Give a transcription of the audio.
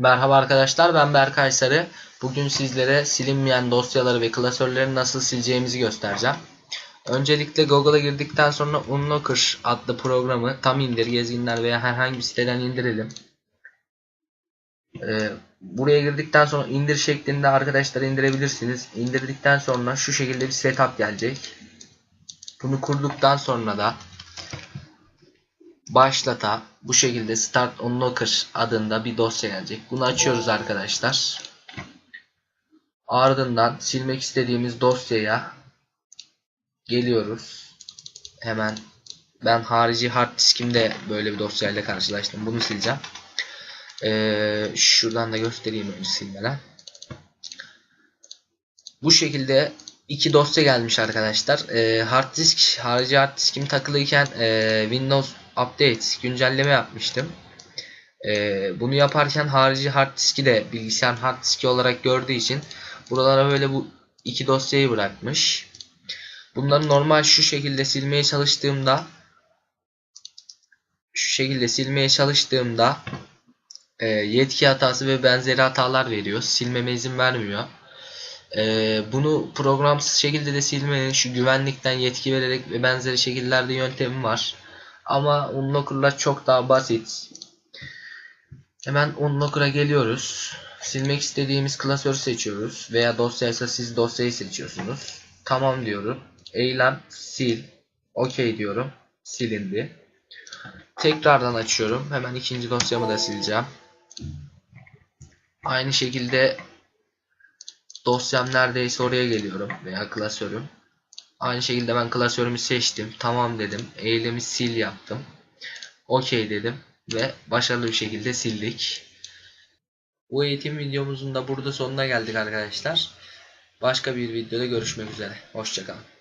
Merhaba arkadaşlar ben Berkay Sarı. Bugün sizlere silinmeyen dosyaları ve klasörleri nasıl sileceğimizi göstereceğim. Öncelikle Google'a girdikten sonra Unlocker adlı programı tam indir, gezginler veya herhangi bir siteden indirelim. Ee, buraya girdikten sonra indir şeklinde arkadaşlar indirebilirsiniz. İndirdikten sonra şu şekilde bir setup gelecek. Bunu kurduktan sonra da başlata bu şekilde start unlocker adında bir dosya gelecek. Bunu açıyoruz arkadaşlar. Ardından silmek istediğimiz dosyaya geliyoruz. Hemen ben harici hard diskimde böyle bir dosyayla karşılaştım. Bunu sileceğim. Ee, şuradan da göstereyim önce silmeden. Bu şekilde iki dosya gelmiş arkadaşlar. Ee, hard disk harici hard diskim takılıyken e, Windows Update güncelleme yapmıştım. Ee, bunu yaparken harici hard diski de bilgisayar hard diski olarak gördüğü için buralara böyle bu iki dosyayı bırakmış. Bunları normal şu şekilde silmeye çalıştığımda şu şekilde silmeye çalıştığımda e, yetki hatası ve benzeri hatalar veriyor. Silmeme izin vermiyor. Ee, bunu programsız şekilde de silmenin şu güvenlikten yetki vererek ve benzeri şekillerde yöntemi var. Ama Unlocker'la çok daha basit. Hemen Unlocker'a geliyoruz. Silmek istediğimiz klasörü seçiyoruz. Veya dosyaysa siz dosyayı seçiyorsunuz. Tamam diyorum. Eylem sil. OK diyorum. Silindi. Tekrardan açıyorum. Hemen ikinci dosyamı da sileceğim. Aynı şekilde dosyam neredeyse oraya geliyorum veya klasörüm. Aynı şekilde ben klasörümü seçtim. Tamam dedim. Eylemi sil yaptım. OK dedim ve başarılı bir şekilde sildik. Bu eğitim videomuzun da burada sonuna geldik arkadaşlar. Başka bir videoda görüşmek üzere. Hoşçakalın.